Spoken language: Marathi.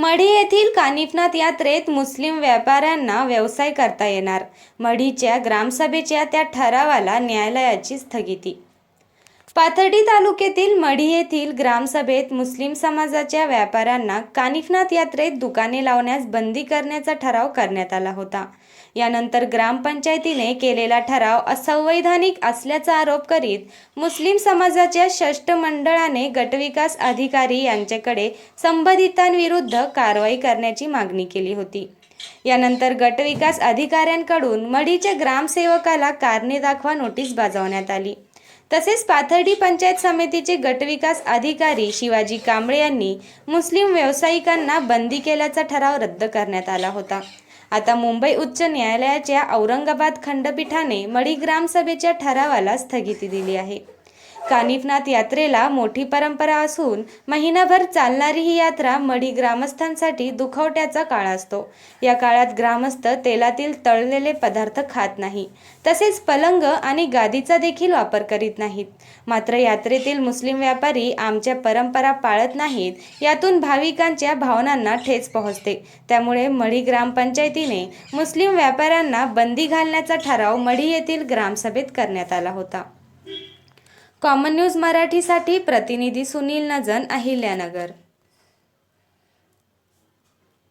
मढी येथील कानिफनाथ यात्रेत मुस्लिम व्यापाऱ्यांना व्यवसाय करता येणार. मढीच्या ग्रामसभेच्या त्या ठरावाला न्यायालयाची स्थगिती. पाथर्डी तालुक्यातील मढी येथील ग्रामसभेत मुस्लिम समाजाच्या व्यापाऱ्यांना कानिफनाथ यात्रेत दुकाने लावण्यास बंदी करण्याचा ठराव करण्यात आला होता. यानंतर ग्रामपंचायतीने केलेला ठराव असंवैधानिक असल्याचा आरोप करीत मुस्लिम समाजाच्या षष्ठ मंडळाने गटविकास अधिकारी यांच्याकडे संबंधितांविरुद्ध कारवाई करण्याची मागणी केली होती. यानंतर गटविकास अधिकाऱ्यांकडून मढीच्या ग्रामसेवकाला कारणे दाखवा नोटीस बजावण्यात आली. तसेच पाथर्डी पंचायत समितीचे गटविकास अधिकारी शिवाजी कांबळे यांनी मुस्लिम व्यावसायिकांना बंदी केल्याचा ठराव रद्द करण्यात आला होता. आता मुंबई उच्च न्यायालयाच्या औरंगाबाद खंडपीठाने मढी ग्रामसभेच्या ठरावाला स्थगिती दिली आहे. कानिफनाथ यात्रेला मोठी परंपरा असून महिनाभर चालणारी ही यात्रा मढी ग्रामस्थांसाठी दुखवट्याचा काळ असतो. या काळात ग्रामस्थ तेलातील तळलेले पदार्थ खात नाही. तसेच पलंग आणि गादीचा देखील वापर करीत नाहीत. मात्र यात्रेतील मुस्लिम व्यापारी आमच्या परंपरा पाळत नाहीत यातून भाविकांच्या भावनांना ठेच पोहोचते. त्यामुळे मढी ग्रामपंचायतीने मुस्लिम व्यापाऱ्यांना बंदी घालण्याचा ठराव मढी येथील ग्रामसभेत करण्यात आला होता. कॉमन न्यूज मराठीसाठी प्रतिनिधी सुनील नजन अहिल्यानगर.